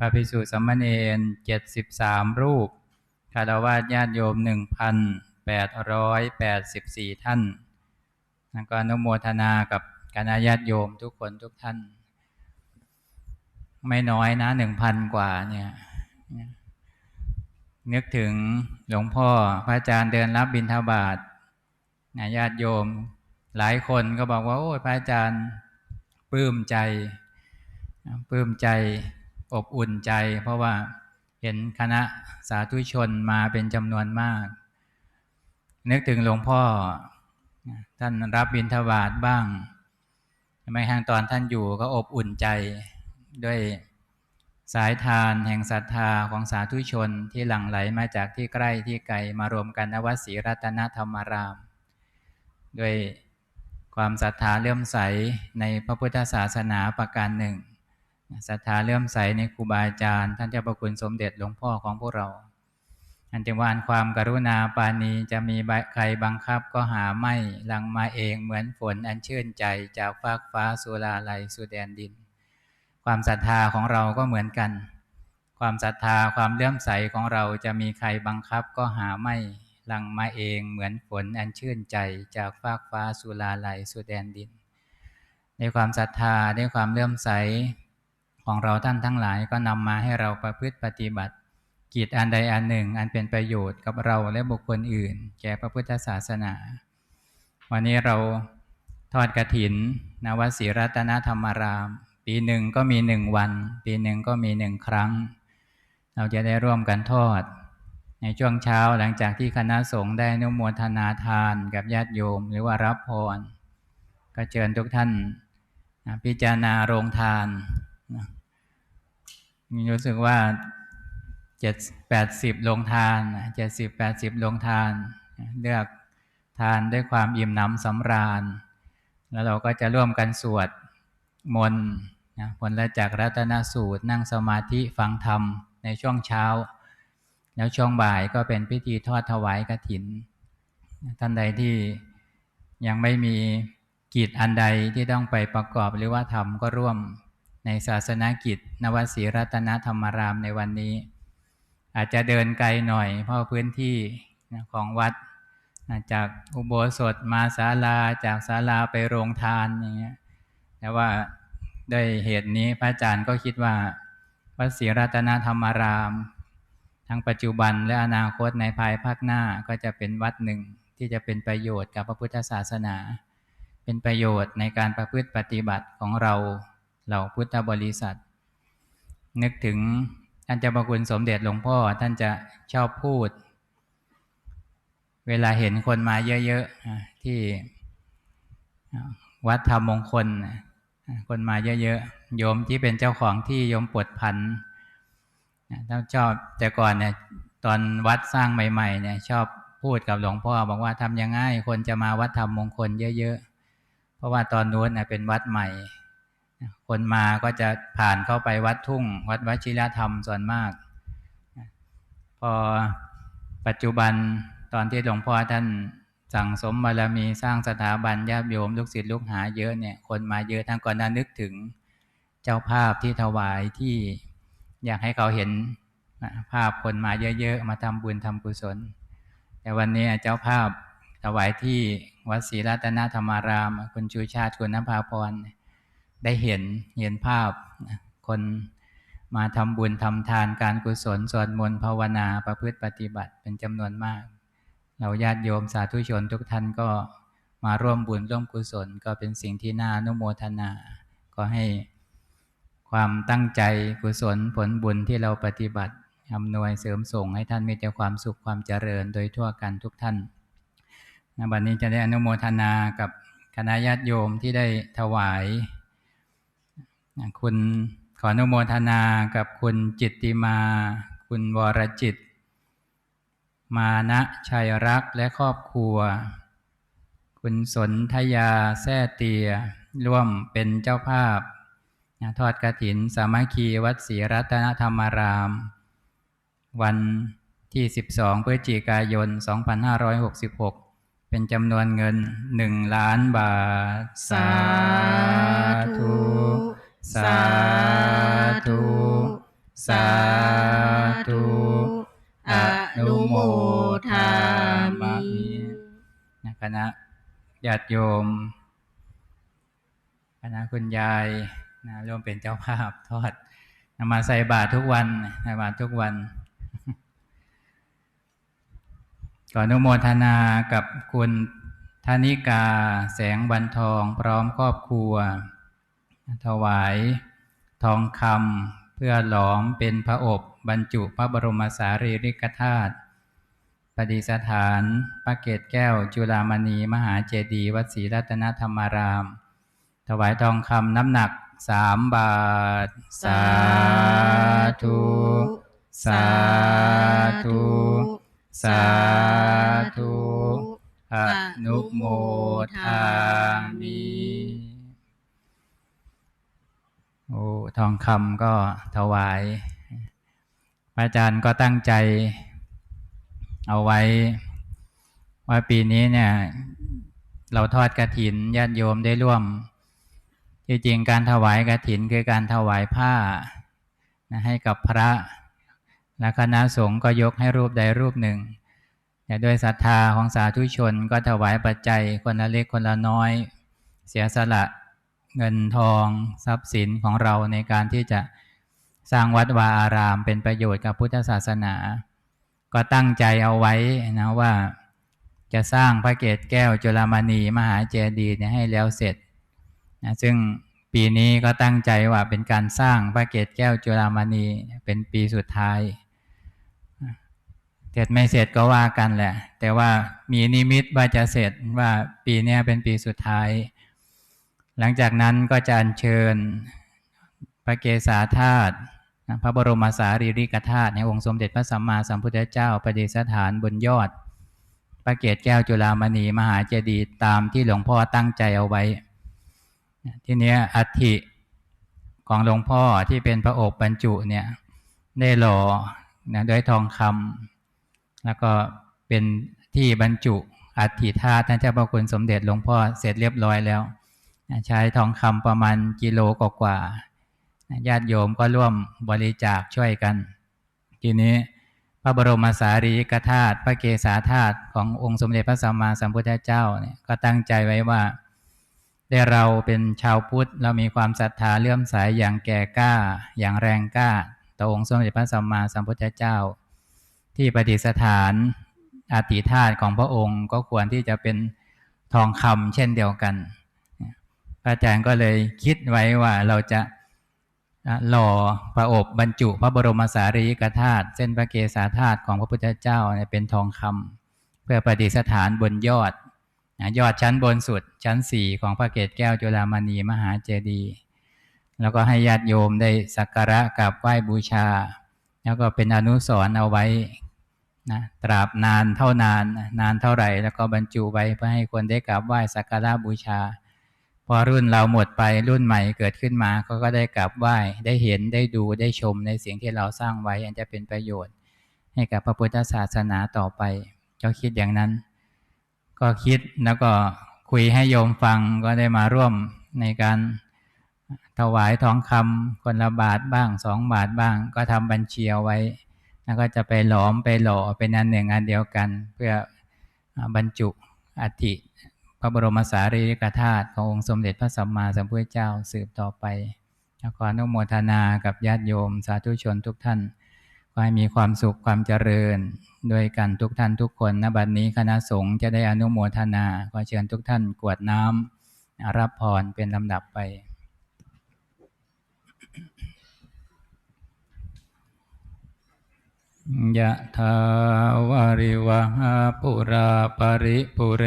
พระภิกษุสามเณรเจ็ดสิบสามรูปคารวะญาติโยมหนึ่งพันแปดร้อยแปดสิบสี่ท่านแล้วก็อนุโมทนากับคณะญาติโยมทุกคนทุกท่าน ไม่น้อยนะหนึ่งพันกว่าเนี่ยนึกถึงหลวงพ่อพระอาจารย์เดินรับบิณฑบาตนญาติโยม หลายคนก็บอกว่า โอ้ยพระอาจารย์ปลื้มใจปลื้มใจ อบอุ่นใจ เพราะว่าเห็นคณะสาธุชนมาเป็นจำนวนมาก นึกถึงหลวงพ่อ ท่านรับบิณฑบาตบ้างไม่ทางตอนท่านอยู่ก็อบอุ่นใจ ด้วยสายทานแห่งศรัทธาของสาธุชนที่หลั่งไหลมาจากที่ใกล้ที่ไกลมารวมกันนวัดศรีรัตนธรรมาราม ด้วยความศรัทธาเลื่อมใสในพระพุทธศาสนาประการหนึ่ง ศรัทธาเลื่อมใสในครูบาอาจารย์ ท่านเจ้าประคุณสมเด็จหลวงพ่อของพวกเรา อันจึงวานความกรุณาปานีจะมีใครบังคับก็หาไม่หลังมาเองเหมือนฝนอันชื่นใจจากฟากฟ้าสุลาลัยสุแดนดิน ความศรัทธาของเราก็เหมือนกัน ความศรัทธาความเลื่อมใสของเราจะมีใครบังคับก็หาไม่หลังมาเองเหมือนฝนอันชื่นใจจากฟากฟ้าสุลาลัยสุแดนดินในความศรัทธาในความเลื่อมใส ของเราท่านทั้งหลายก็นำมาให้เราประพฤติปฏิบัติ กิจอันใดอันหนึ่ง อันเป็นประโยชน์กับเราและบุคคลอื่น แก่พระพุทธศาสนา วันนี้เราทอดกระถินนวสีรัตนธรรมาราม ปีหนึ่งก็มีหนึ่งวัน ปีหนึ่งก็มีหนึ่งครั้ง เราจะได้ร่วมกันทอด ในช่วงเช้าหลังจากที่คณะสงฆ์ได้นุโมทนาทานกับญาติโยมหรือว่ารับพรก็เชิญทุกท่านพิจารณาโรงทาน รู้สึกว่าเจ็ดแปดสิบลงทานเจ็ดสิบแปดสิบลงทาน เลือกทานด้วยความอิ่มหนำสำราญ แล้วเราก็จะร่วมกันสวดมนต์ผลละจากรัตนสูตร นั่งสมาธิฟังธรรมในช่วงเช้า แล้วช่วงบ่ายก็เป็นพิธีทอดถวายกฐิน ท่านใดที่ยังไม่มีกิจอันใดที่ต้องไปประกอบหรือว่าทำก็ร่วม ในศาสนากิจ นวสีรัตนธรรมรามในวันนี้ อาจจะเดินไกลหน่อย เพราะพื้นที่ของวัด จากอุโบสถมาศาลาจากศาลาไปโรงทานอย่างเงี้ยแต่ว่าด้วยเหตุนี้พระอาจารย์ก็คิดว่าวัดศรีรัตนธรรมาราม ทั้งปัจจุบันและอนาคตในภายภาคหน้าก็จะเป็นวัดหนึ่งที่จะเป็นประโยชน์กับพระพุทธศาสนา เป็นประโยชน์ในการประพฤติปฏิบัติของเรา เหล่าพุทธบริษัท นึกถึงท่านเจ้าประคุณสมเด็จหลวงพ่อท่านจะชอบพูด เวลาเห็นคนมาเยอะๆที่วัดธรรมมงคล คนมาเยอะๆโยมที่เป็นเจ้าของที่โยมปวดพันท่านชอบแต่ก่อนเนี่ยตอนวัดสร้างใหม่ๆเนี่ยชอบพูดกับหลวงพ่อบอกว่าทำยังไงคนจะมาวัดธรรมมงคลเยอะๆ เพราะว่าตอนนู้นเป็นวัดใหม่ คนมาก็จะผ่านเข้าไปวัดทุ่ง วัดวชิรธรรมส่วนมาก พอปัจจุบันตอนที่หลวงพ่อท่านสั่งสมบารมีสร้างสถาบันญาติโยมลูกศิษย์ลูกหาเยอะเนี่ยคนมาเยอะทั้งก่อนนั้นนึกถึงเจ้าภาพที่ถวายที่อยากให้เขาเห็นภาพคนมาเยอะๆมาทำบุญทำกุศล แต่วันนี้เจ้าภาพถวายที่วัดศรีรัตนธรรมาราม คุณชูชาติคุณนภาพร ได้เห็นเห็นภาพคนมาทำบุญทำทานการกุศลสวดมนต์ภาวนาประพฤติปฏิบัติเป็นจำนวนมาก เราญาติโยมสาธุชนทุกท่านก็มาร่วมบุญร่วมกุศลก็เป็นสิ่งที่น่านุโมทนา ก็ให้ความตั้งใจกุศลผลบุญที่เราปฏิบัติอำนวยเสริมส่งให้ท่านมีแต่ความสุขความเจริญโดยทั่วกันทุกท่านในวันนี้จะได้อนุโมทนากับคณะญาติโยมที่ได้ถวาย คุณขออนุโมทนากับคุณจิตติมา คุณวรจิต มานะชัยรักและครอบครัว คุณสนทยาแท้เตีย ร่วมเป็นเจ้าภาพทอดกระถินสามัคคีวัดศรีรัตนธรรมาราม วันที่ 12 พฤศจิกายน 2566 เป็นจำนวนเงิน 1 ล้านบาท สาธุ สาธุสาธุอนุโมทามินะคณะญาติโยม คณะคุณยายนะร่วมเป็นเจ้าภาพทอดนำมาใส่บาตรทุกวันใส่บาตรทุกวันขออนุโมทนากับคุณธนิกาแสงบันทองพร้อมครอบครัว ถวายทองคำเพื่อหลอมเป็นพระอบบรรจุพระบรมสารีริกธาตุประดิษฐานพระเกศแก้ว จุฬามณี มหาเจดีย์วัดศรีรัตนธรรมาราม ถวายทองคำน้ำหนักสามบาท สาธุ สาธุ สาธุอนุโมทามิ โอ้ ทองคำก็ถวาย พระอาจารย์ก็ตั้งใจเอาไว้ ว่าปีนี้เนี่ยเราทอดกระถินญาติโยมได้ร่วมที่จริงการถวายกระถินคือการถวายผ้านะให้กับพระและคณะสงฆ์ก็ยกให้รูปใดรูปหนึ่งแต่ด้วยศรัทธาของสาธุชนก็ถวายปัจจัยคนละเล็กคนละน้อย เสียสละ เงินทองทรัพย์สินของเราในการที่จะสร้างวัดวาอารามเป็นประโยชน์กับพุทธศาสนา ก็ตั้งใจเอาไว้นะว่าจะสร้างพระเกศแก้วจุฬามณีมหาเจดีย์เนี่ยให้แล้วเสร็จนะซึ่งปีนี้ก็ตั้งใจว่าเป็นการสร้างพระเกศแก้วจุฬามณีเป็นปีสุดท้าย เสร็จไม่เสร็จก็ว่ากันแหละ แต่ว่ามีนิมิตว่าจะเสร็จว่าปีนี้เป็นปีสุดท้าย หลังจากนั้นก็จะอัญเชิญพระเกศาธาตุพระบรมสารีริกธาตุในองค์สมเด็จพระสัมมาสัมพุทธเจ้าประดิษฐานบนยอด พระเกศแก้วจุฬามณีมหาเจดีย์ตามที่หลวงพ่อตั้งใจเอาไว้ ทีนี้อัฐิของหลวงพ่อที่เป็นพระอบรรจุเนี่ยได้หล่อนะด้วยทองคำแล้วก็เป็นที่บรรจุอัฐิธาตุท่านเจ้าพระคุณสมเด็จหลวงพ่อเสร็จเรียบร้อยแล้ว ใช้ทองคำประมาณกิโลกว่าญาติโยมก็ร่วมบริจาคช่วยกัน ทีนี้พระบรมสารีริกธาตุพระเกศาธาตุขององค์สมเด็จพระสัมมาสัมพุทธเจ้าเนี่ยก็ตั้งใจไว้ว่า ได้เราเป็นชาวพุทธเรามีความศรัทธาเลื่อมใสยอย่างแก่กล้า อย่างแรงกล้า ต่อองค์สมเด็จพระสัมมาสัมพุทธเจ้า ที่ประดิษฐานอาติธาตุของพระองค์ก็ควรที่จะเป็นทองคำเช่นเดียวกัน อาจารย์ก็เลยคิดไว้ว่าเราจะหล่อพระอบบรรจุพระบรมสารีริกธาตุเส้นพระเกศาธาตุของพระพุทธเจ้าเป็นทองคำเพื่อประดิษฐานบนยอด ยอดชั้นบนสุดชั้นสี่ของพระเกศแก้วจุฬามณีมหาเจดีย์แล้วก็ให้ญาติโยมได้สักการะกราบไหว้บูชา แล้วก็เป็นอนุสรณ์เอาไว้นะตราบนานเท่านานนานเท่าไหร่ แล้วก็บรรจุไว้เพื่อให้คนได้กราบไหว้สักการะบูชา พอรุ่นเราหมดไปรุ่นใหม่เกิดขึ้นมาเขาก็ได้กราบไหว้ได้เห็นได้ดูได้ชมในสิ่งที่เราสร้างไว้อันจะเป็นประโยชน์ ให้กับพระพุทธศาสนาต่อไปก็คิดอย่างนั้น ก็คิดแล้วก็คุยให้โยมฟังก็ได้มาร่วมในการถวายทองคำคนละบาทบ้างสองบาทบ้าง ก็ทำบัญชีเอาไว้ แล้วก็จะไปหลอมไปหล่อเป็นอันหนึ่งอันเดียวกัน เพื่อบรรจุอัฐิ พระบรมสารีริกธาตุขององค์สมเด็จพระสัมมาสัมพุทธเจ้าสืบต่อไปขออนุโมทนากับญาติโยมสาธุชนทุกท่านขอให้มีความสุขความเจริญโดยกันทุกท่านทุกคนณบัดนี้คณะสงฆ์จะได้อนุโมทนาขอเชิญทุกท่านกวดน้ำรับพรเป็นลำดับไปยะทาวาริวหาปุราปริปุเร